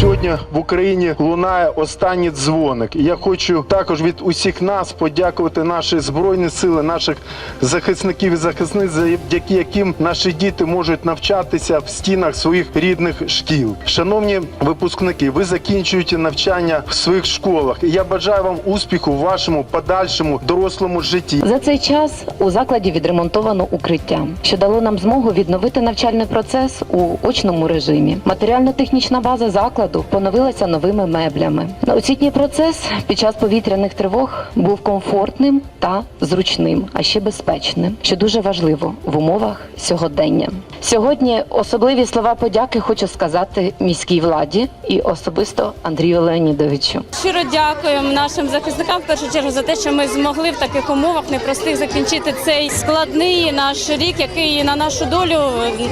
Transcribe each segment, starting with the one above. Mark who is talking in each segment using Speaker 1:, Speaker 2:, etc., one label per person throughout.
Speaker 1: Сьогодні в Україні лунає останній дзвоник. І я хочу також від усіх нас подякувати наші збройні сили, наших захисників і захисниць, завдяки яким наші діти можуть навчатися в стінах своїх рідних шкіл. Шановні випускники, ви закінчуєте навчання в своїх школах. І я бажаю вам успіху в вашому подальшому дорослому житті.
Speaker 2: За цей час у закладі відремонтовано укриття, що дало нам змогу відновити навчальний процес у очному режимі. Матеріально-технічна база закладу поновилася новими меблями. Освітній процес під час повітряних тривог був комфортним та зручним, а ще безпечним, що дуже важливо в умовах сьогодення. Сьогодні особливі слова подяки хочу сказати міській владі і особисто Андрію Леонідовичу.
Speaker 3: Щиро дякуємо нашим захисникам в першу чергу за те, що ми змогли в таких умовах непростих закінчити цей складний наш рік, який на нашу долю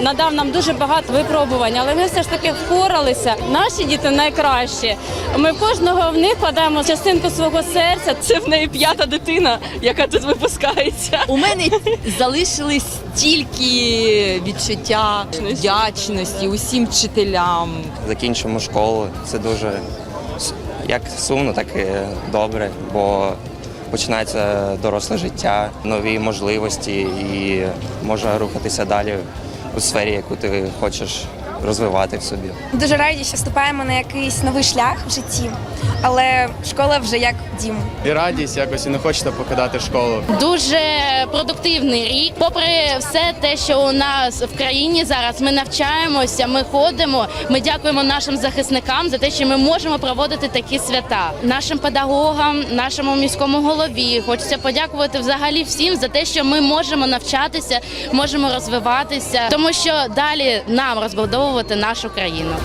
Speaker 3: надав нам дуже багато випробувань. Але ми все ж таки впоралися. Наші діти найкращі. Ми в кожного в них вкладаємо частинку свого серця.
Speaker 4: Це в неї п'ята дитина, яка тут випускається.
Speaker 5: У мене залишились тільки відчуття вдячності усім вчителям.
Speaker 6: закінчимо школу. Це дуже як сумно, так і добре, бо починається доросле життя, нові можливості і можна рухатися далі у сфері, яку ти хочеш розвивати в собі.
Speaker 7: Дуже раді, що вступаємо на якийсь новий шлях в житті, але школа вже як дім.
Speaker 8: і радість якось і не хочете покидати школу.
Speaker 9: Дуже продуктивний рік. Попри все те, що у нас в країні зараз ми навчаємося, ми ходимо. Ми дякуємо нашим захисникам за те, що ми можемо проводити такі свята. Нашим педагогам, нашому міському голові. Хочеться подякувати взагалі всім за те, що ми можемо навчатися, можемо розвиватися, тому що далі нам розбудовувати нашу країну.